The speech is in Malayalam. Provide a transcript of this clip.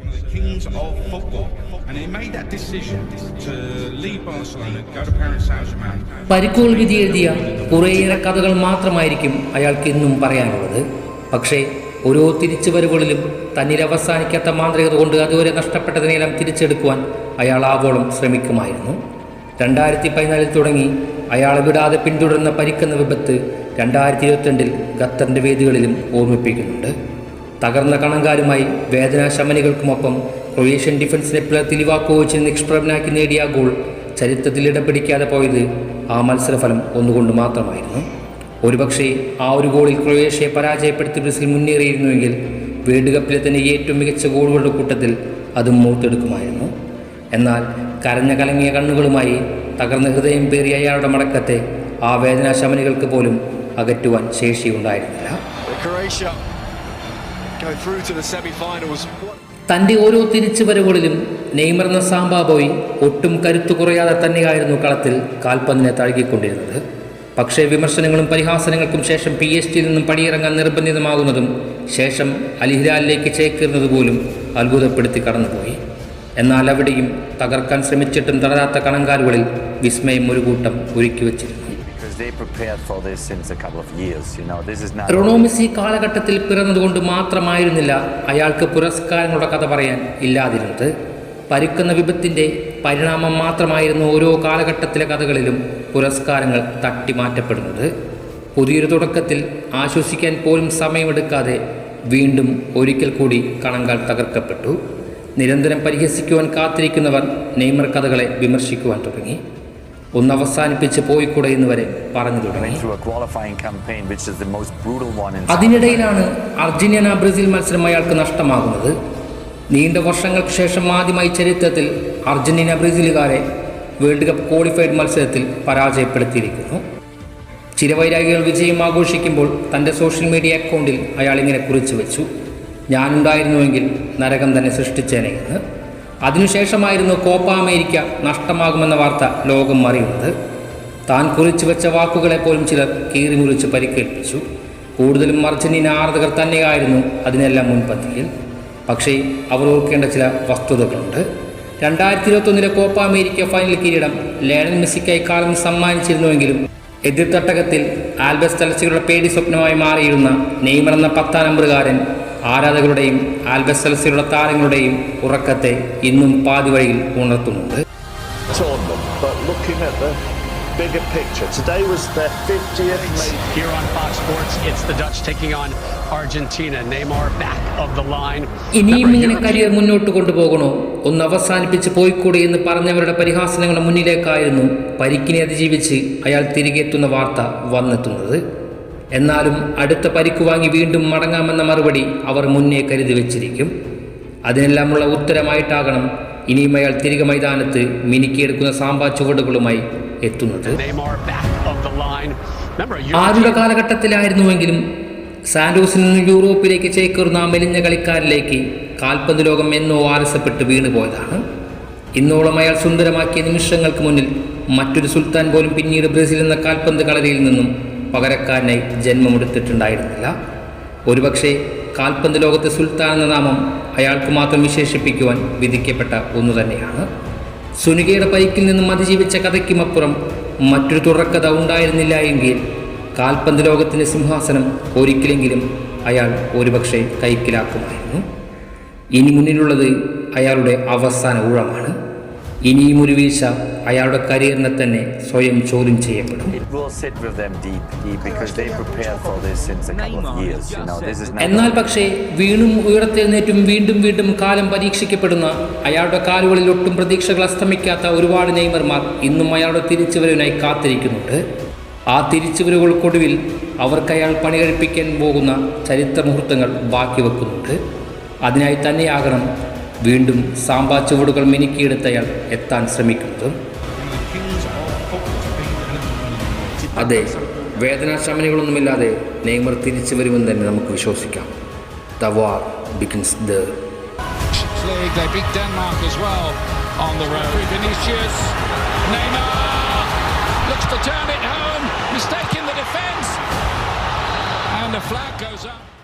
one of the kings of football, and he made that decision to leave Barcelona, go to Paris Saint-Germain. പരിക്കുകൾ വിധി എഴുതിയ കുറേയേറെ കഥകൾ മാത്രമായിരിക്കും അയാൾക്ക് ഇന്നും പറയാനുള്ളത്. പക്ഷേ ഓരോ തിരിച്ചുവരവുകളിലും തന്നിൽ അവസാനിക്കാത്ത മാന്ത്രികത കൊണ്ട് അതുവരെ നഷ്ടപ്പെട്ടതിനെല്ലാം തിരിച്ചെടുക്കുവാൻ അയാൾ ആവോളം ശ്രമിക്കുമായിരുന്നു. രണ്ടായിരത്തി പതിനാലിൽ തുടങ്ങി അയാളെ വിടാതെ പിന്തുടർന്ന പരിക്കുന്ന വിപത്ത് രണ്ടായിരത്തി ഇരുപത്തിരണ്ടിൽ ഖത്തറിന്റെ വേദികളിലും ഓർമ്മിപ്പിക്കുന്നുണ്ട്. തകർന്ന കണങ്കാരുമായി വേദനാശമനികൾക്കുമൊപ്പം ക്രൊയേഷ്യൻ ഡിഫൻസിനെ പിളർത്തി ലിവാക്കോവിച്ചിന് നിഷ്പ്രഭനാക്കി നേടിയ ഗോൾ ചരിത്രത്തിൽ ഇടപിടിക്കാതെ പോയത് ആ മത്സരഫലം ഒന്നുകൊണ്ട് മാത്രമായിരുന്നു. ഒരുപക്ഷെ ആ ഒരു ഗോളിൽ ക്രൊയേഷ്യയെ പരാജയപ്പെടുത്തി ബ്രസീൽ മുന്നേറിയിരുന്നുവെങ്കിൽ വേൾഡ് കപ്പിലെ തന്നെ ഏറ്റവും മികച്ച ഗോളുകളുടെ കൂട്ടത്തിൽ അതും മൂത്തെടുക്കുമായിരുന്നു. എന്നാൽ കരഞ്ഞ കലങ്ങിയ കണ്ണുകളുമായി തകർന്ന ഹൃദയം പേറിയ അയാളുടെ മടക്കത്തെ ആ വേദനാശമനികൾക്ക് പോലും അകറ്റുവാൻ ശേഷിയുണ്ടായിരുന്നില്ല. Semi-finals. ഓരോ തിരിച്ചുവരവുകളിലും നെയ്മർ എന്ന സാമ്പാബോയ് ഒട്ടും കരുത്തു കുറയാതെ തന്നെയായിരുന്നു കളത്തിൽ കാൽപന്തിനെ തഴുകിക്കൊണ്ടിരുന്നത്. പക്ഷേ വിമർശനങ്ങളും പരിഹാസനങ്ങൾക്കും ശേഷം പി എസ് ടിയിൽ നിന്നും പടിയിറങ്ങാൻ നിർബന്ധിതമാകുന്നതും ശേഷം അലിഹിലാലിലേക്ക് ചേക്കേറുന്നത് പോലും അത്ഭുതപ്പെടുത്തി കടന്നുപോയി. എന്നാൽ അവിടെയും തകർക്കാൻ ശ്രമിച്ചിട്ടും തളരാത്ത കണങ്കാലുകളിൽ വിസ്മയം ഒരു കൂട്ടം ഒരുക്കി വച്ചിരുന്നു റൊണോമിസി കാലഘട്ടത്തിൽ പിറന്നതുകൊണ്ട് മാത്രമായിരുന്നില്ല അയാൾക്ക് പുരസ്കാരങ്ങളുടെ കഥ പറയാൻ ഇല്ലാതിരുന്നത്. പരുക്കുന്ന വിപത്തിന്റെ പരിണാമം മാത്രമായിരുന്നു ഓരോ കാലഘട്ടത്തിലെ കഥകളിലും പുരസ്കാരങ്ങൾ തട്ടിമാറ്റപ്പെടുന്നത്. പുതിയൊരു തുടക്കത്തിൽ ആശ്വസിക്കാൻ പോലും സമയമെടുക്കാതെ വീണ്ടും ഒരിക്കൽ കൂടി കണങ്കാൽ തകർക്കപ്പെട്ടു. നിരന്തരം പരിഹസിക്കുവാൻ കാത്തിരിക്കുന്നവർ നെയ്മർ കഥകളെ വിമർശിക്കുവാൻ തുടങ്ങി. ഒന്ന് അവസാനിപ്പിച്ച് പോയിക്കൂടെ എന്ന് വരെ പറഞ്ഞു തുടങ്ങി. അതിനിടയിലാണ് അർജന്റീന ബ്രസീൽ മത്സരം അയാൾക്ക് നഷ്ടമാകുന്നത്. നീണ്ട വർഷങ്ങൾക്ക് ശേഷം ആദ്യമായി ചരിത്രത്തിൽ അർജന്റീന ബ്രസീലുകാരെ വേൾഡ് കപ്പ് ക്വാളിഫൈഡ് മത്സരത്തിൽ പരാജയപ്പെടുത്തിയിരിക്കുന്നു. ചിരവൈരാഗികൾ വിജയം ആഘോഷിക്കുമ്പോൾ തന്റെ സോഷ്യൽ മീഡിയ അക്കൗണ്ടിൽ അയാൾ ഇങ്ങനെ കുറിച്ചു വെച്ചു. ഞാനുണ്ടായിരുന്നുവെങ്കിൽ നരകം തന്നെ സൃഷ്ടിച്ചേനെ എന്ന്. അതിനുശേഷമായിരുന്നു കോപ്പ അമേരിക്ക നഷ്ടമാകുമെന്ന വാർത്ത ലോകം അറിയുന്നത്. താൻ കുറിച്ചു വെച്ച വാക്കുകളെ പോലും ചിലർ കീറിമുറിച്ച് പരിക്കേൽപ്പിച്ചു. കൂടുതലും അർജന്റീന ആരാധകർ തന്നെയായിരുന്നു അതിനെല്ലാം മുൻപന്തിയിൽ. പക്ഷേ അവർ ഓർക്കേണ്ട ചില വസ്തുതകളുണ്ട്. രണ്ടായിരത്തി ഇരുപത്തൊന്നിലെ കോപ്പ അമേരിക്ക ഫൈനൽ കിരീടം ലയണൽ മെസ്സിക്കായി കാലം സമ്മാനിച്ചിരുന്നുവെങ്കിലും എതിർത്തട്ടകത്തിൽ ആൽബസ് തലച്ചുകളുടെ പേടി സ്വപ്നമായി മാറിയിരുന്ന നെയ്മർ എന്ന പത്താം നമ്പറുകാരൻ ആരാധകരുടെയും ആൽബസൽസിലുള്ള താരങ്ങളുടെയും ഉറക്കത്തെ ഇന്നും പാതിവഴിയിൽ ഉണർത്തുന്നുണ്ട് bigger picture, today was their 50th. Here on Fox Sports, it's the Dutch taking on Argentina. Neymar back of the line. ഇനിയും ഇങ്ങനെ കരിയർ മുന്നോട്ട് കൊണ്ടുപോകണോ ഒന്ന് അവസാനിപ്പിച്ച് പോയിക്കൂടെ എന്ന് പറഞ്ഞവരുടെ പരിഹാസനങ്ങളുടെ മുന്നിലേക്കായിരുന്നു പരിക്കിനെ അതിജീവിച്ച് അയാൾ തിരികെ എത്തുന്ന വാർത്ത വന്നെത്തുന്നത് എന്നാലും അടുത്ത പരിക്ക് വാങ്ങി വീണ്ടും മടങ്ങാമെന്ന മറുപടി അവർ മുന്നേ കരുതി വെച്ചിരിക്കും. അതിനെല്ലാമുള്ള ഉത്തരമായിട്ടാകണം ഇനിയും അയാൾ തിരികെ മൈതാനത്ത് മിനുക്കിയെടുക്കുന്ന സാമ്പാ ചുവടുകളുമായി എത്തുന്നത്. ആരുടെ കാലഘട്ടത്തിലായിരുന്നുവെങ്കിലും സാന്റോസിൽ നിന്ന് യൂറോപ്പിലേക്ക് ചേക്കേറുന്ന ആ മെലിഞ്ഞ കളിക്കാരിലേക്ക് കാൽപന്ത് ലോകം എന്നോ ആലസപ്പെട്ട് വീണുപോയതാണ്. ഇന്നോളം അയാൾ സുന്ദരമാക്കിയ നിമിഷങ്ങൾക്ക് മുന്നിൽ മറ്റൊരു സുൽത്താൻ പോലും പിന്നീട് ബ്രസീൽ എന്ന കാൽപന്ത് കളരിയിൽ നിന്നും പകരക്കാരനായി ജന്മമെടുത്തിട്ടുണ്ടായിരുന്നില്ല. ഒരുപക്ഷെ കാൽപന്ത് ലോകത്തെ സുൽത്താൻ എന്ന നാമം അയാൾക്ക് മാത്രം വിശേഷിപ്പിക്കുവാൻ വിധിക്കപ്പെട്ട ഒന്നു തന്നെയാണ്. സുനികയുടെ പരിക്കിൽ നിന്നും അതിജീവിച്ച കഥയ്ക്കുമപ്പുറം മറ്റൊരു തുടർക്കഥ ഉണ്ടായിരുന്നില്ല എങ്കിൽ കാൽപന്ത് ലോകത്തിന്റെ സിംഹാസനം ഒരിക്കലെങ്കിലും അയാൾ ഒരുപക്ഷെ കൈക്കിലാക്കുമായിരുന്നു. ഇനി മുന്നിലുള്ളത് അയാളുടെ അവസാന ഊഴമാണ്. ഇനിയും ഒരു വീഴ്ച അയാളുടെ കരിയറിനെ തന്നെ സ്വയം ചോദ്യം ചെയ്യപ്പെടും. എന്നാൽ പക്ഷേ വീണും ഉയർത്തെഴുന്നേറ്റും വീണ്ടും വീണ്ടും കാലം പരീക്ഷിക്കപ്പെടുന്ന അയാളുടെ കാലുകളിൽ ഒട്ടും പ്രതീക്ഷകൾ അസ്തമിക്കാത്ത ഒരുപാട് നെയ്മർമാർ ഇന്നും അയാളുടെ തിരിച്ചുവരവിനായി കാത്തിരിക്കുന്നുണ്ട്. ആ തിരിച്ചുവരവുകൾക്കൊടുവിൽ അവർക്ക് അയാൾ പണി കഴിപ്പിക്കാൻ പോകുന്ന ചരിത്ര മുഹൂർത്തങ്ങൾ ബാക്കി വെക്കുന്നുണ്ട്. അതിനായി തന്നെയാകണം വീണ്ടും സാമ്പാ ചുവടുകൾ മിനുക്കിയെടുത്ത് അയാൾ എത്താൻ ശ്രമിക്കുന്നതും. അതെ വേദനാശമനികളൊന്നുമില്ലാതെ നെയ്മർ തിരിച്ചു വരുമെന്ന് തന്നെ നമുക്ക് വിശ്വസിക്കാം. The war begins the And the flag goes up.